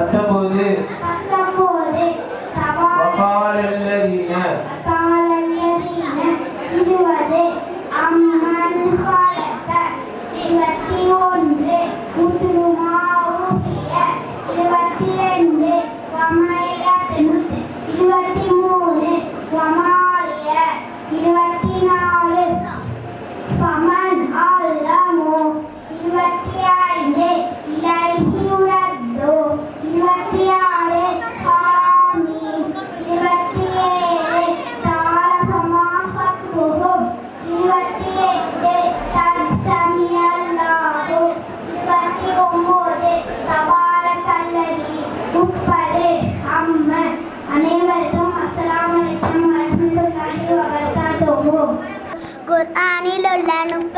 பத்தொன்பது பத்தொன்பது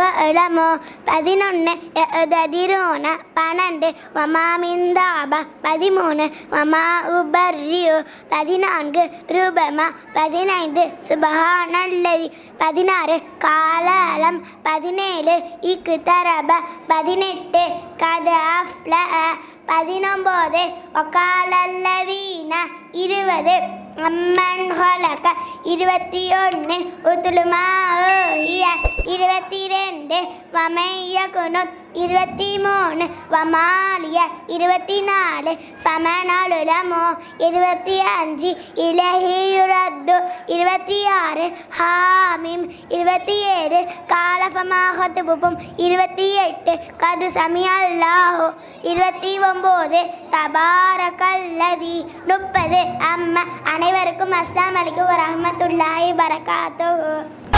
உலமோ பதினொன்று எதிரோன பன்னெண்டு வமாமிந்தாப பதிமூணு வமா உபர்ரியோ பதினான்கு ரூபமா பதினைந்து சுபஹானல்லதி பதினாறு காலலம் பதினேழு இக்கு தரப பதினெட்டு கத பதினொம்போது ஒக்காலல்லதீன இருபது അമ്മൻ ഇരുപത്തിയൊന്ന് ഉത്തുലുമാ ഇരുപത്തിരണ്ട് വമയ്യ കുനുത്ത് ഇരുപത്തിമൂന്ന് വമാലിയ ഇരുപത്തിനാല് ഇരുപത്തി അഞ്ച് ഇലഹിയുറദ്ദു ഇരുപത്തിയാറ് ഹാമിം ഇരുപത്തിയേഴ് കാലഫമാഹത്ത് ഇരുപത്തിയെട്ട് കത് സമിയല്ലാഹു ഇരുപത്തി ഒമ്പത് തബാറക്കല്ലതി മുപ്പത് അമ്മ അனைவருக்கும் அஸ்லாம் അലിക്കും வரமத்துல்லாஹி வரகாத்து